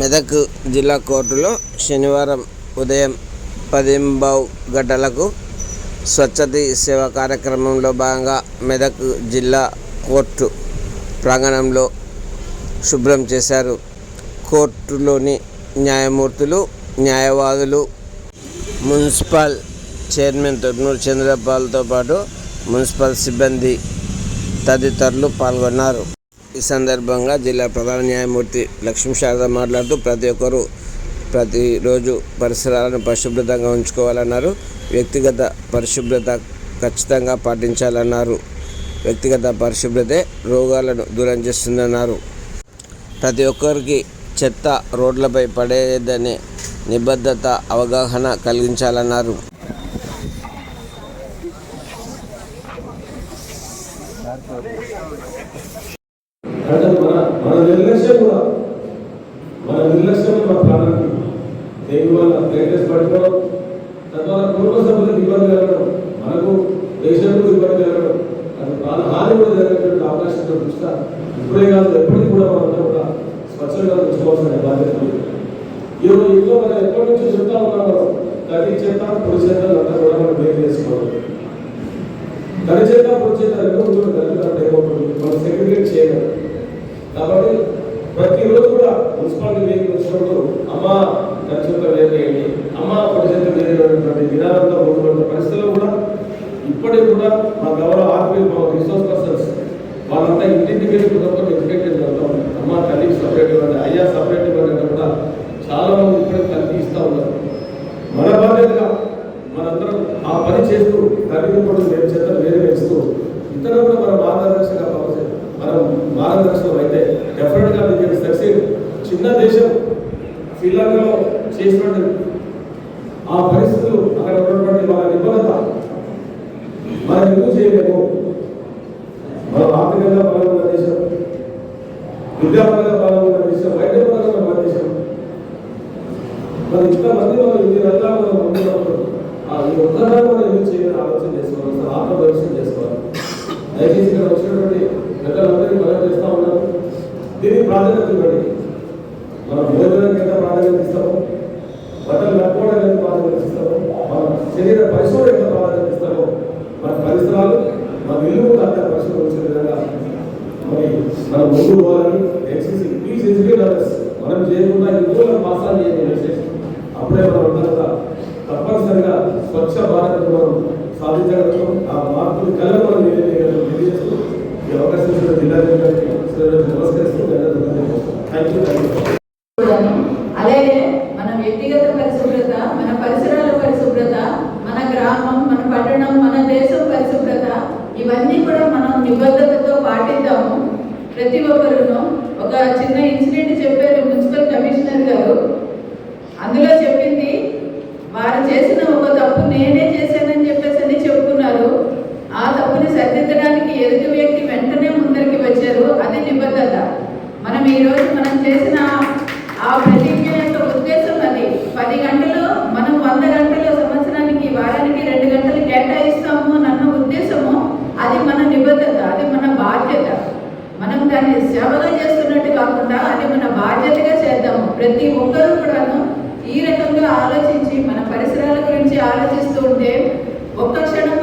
మెదక్ జిల్లా కోర్టులో శనివారం ఉదయం పదింబావు గంటలకు స్వచ్ఛత సేవ కార్యక్రమంలో భాగంగా మెదక్ జిల్లా కోర్టు ప్రాంగణంలో శుభ్రం చేశారు. కోర్టులోని న్యాయమూర్తులు న్యాయవాదులు మున్సిపల్ చైర్మన్ తొట్నూరు చంద్రపాల్తో పాటు మున్సిపల్ సిబ్బంది తదితరులు పాల్గొన్నారు. ఈ సందర్భంగా జిల్లా ప్రధాన న్యాయమూర్తి లక్ష్మీ శారద మాట్లాడుతూ ప్రతి ఒక్కరూ ప్రతిరోజు పరిసరాలను పరిశుభ్రతంగా ఉంచుకోవాలన్నారు. వ్యక్తిగత పరిశుభ్రత ఖచ్చితంగా పాటించాలన్నారు. వ్యక్తిగత పరిశుభ్రతే రోగాలను దూరం చేస్తుందన్నారు. ప్రతి ఒక్కరికి చెత్త రోడ్లపై పడేదనే నిబద్ధత అవగాహన కలిగించాలన్నారు. అంటే మన మన నిర్లక్ష్యం కూడా మన నిర్లక్ష్యం మన ప్రాణానికి దేని వల్ల ప్లేటెస్ పట్టుకోవడం తద్వారా కుటుంబ సభ్యులకు ఇబ్బంది కలగడం మనకు దేశంలో ఇబ్బంది కలగడం అది ప్రాణహాని కూడా జరిగేటువంటి అవకాశంతో దృష్ట్యా ఇప్పుడే కాదు ఎప్పటికీ కూడా మనంతా కూడా స్వచ్ఛంగా ఉంచుకోవాల్సిన బాధ్యత ఈరోజు ఇంట్లో మనం ఎప్పటి నుంచి చెప్తా ఉన్నాం మనం చేత పొడి చేత అంతా కూడా మనం వేరు చేసుకోవాలి. తడి చేత పొడి చేత రెండు ఉంటుంది కలిపి అంటే ఏమవుతుంది? మనం సెగ్రిగేట్ చేయగలం కాబట్టి ప్రతిరోజు కూడా మున్సిపాలిటీ వేదిక వచ్చినప్పుడు అమ్మ తడి చేత వేరేయండి అమ్మ పొడి చేత వేరేటువంటి విధానంతో ఉన్నటువంటి పరిస్థితుల్లో కూడా ఇప్పటికి కూడా మా గౌరవ ఆర్మీ మా రిసోర్స్ పర్సన్స్ వాళ్ళంతా ఇంటింటికి వెళ్ళి కుటుంబం ఎడ్యుకేటెడ్ అవుతా ఉన్నారు. అమ్మ తల్లికి సపరేట్ ఇవ్వండి అయ్యా సపరేట్ ఇవ్వండి అంటే కూడా చాలా మంది ఇప్పటికి కలిపి ఇస్తూ ఉన్నారు. మన బాధ్యతగా మనందరం ఆ పని చేస్తూ తల్లిని కూడా వేరు చేత వేరు వేస్తూ ఇతరులు కూడా మన మార్గదర్శక మనం మార్గదర్శకం అయితే చిన్న దేశం శ్రీలంకలో చేసినటువంటి ఆ పరిస్థితులు అక్కడ ఉన్నటువంటి వాళ్ళ నిబద్ధత మనం ఎందుకు చేయలేము? మనం ఆర్థికంగా బలం ఉన్న దేశం విద్యాపరంగా బలం ఉన్న దేశం వైద్యపరంగా మన దేశం. మరి ఇంతమంది మనం ఇన్ని రంగాలు మనం ముందున్నప్పుడు ఆ ఈ ఒక్కదాన్ని మనం ఎందుకు చేయాలని ఆలోచన చేసుకోవాలి అసలు ఆత్మపరిశీలన చేసుకోవాలి. దయచేసి ఇక్కడ వచ్చినటువంటి పెద్దలందరికీ మనం చేస్తా ఉన్నాం దీనికి ప్రాధాన్యత ఇవ్వండి. మనం భోజనానికి ఎంత ప్రాధాన్యత ఇస్తాము. బట్టలు కట్టుకోవడానికి ఎంత ప్రాధాన్యత ఇస్తాము. మన శరీర పరిశోధన ఎంత ప్రాధాన్యత ఇస్తాము. మన పరిసరాలు మన ఇల్లు కూడా అంత పరిశుభ్రం వచ్చే విధంగా మరి మనం ముందు పోవాలని ఎక్సెస్ ప్లీజ్ ఎడ్యుకేట్ అదర్స్ మనం చేయకుండా ఇంట్లో పాసాలు చేయండి మెసేజ్ అప్పుడే మనం అంతా తప్పనిసరిగా స్వచ్ఛ భారత్ మనం సాధించగలుగుతాం. ఆ మార్పులు కలగ వ్యక్తిగత పరిశుభ్రత మన పరిసరాల పరిశుభ్రత మన గ్రామం మన పట్టణం మన దేశం పరిశుభ్రత ఇవన్నీ కూడా మనం నిబద్ధతతో పాటిద్దాము. ప్రతి ఒక్కరును ఒక చిన్న ఇన్సిడెంట్ చెప్పారు మున్సిపల్ కమిషనర్ గారు. అందులో చెప్పింది వారు చేసిన ఒక తప్పు నేనే చేసి చెప్పేసి అని చెప్పుకున్నారు ఆ తప్పుని సరిదిద్దడానికి ఎదుటి వ్యక్తి వెంటనే ముందరికి వచ్చారు అది నిబద్ధత మనం ఈ రోజు మనం చేసిన ఆ ప్రతిజ్ఞ యొక్క ఉద్దేశం అది పది గంటలు మనం వంద గంటలు సంవత్సరానికి వారానికి రెండు గంటలు కేటాయిస్తాము అన్న ఉద్దేశము అది మన నిబద్ధత అది మన బాధ్యత మనం దాన్ని సేవగా చేస్తున్నట్టు కాకుండా అది మన బాధ్యతగా చేద్దాము ప్రతి ఒక్కరూ కూడాను ఈ రకంగా ఆలోచించి మన పరిసరాల గురించి ఆలోచిస్తూ ఉంటే ఒక్క క్షణం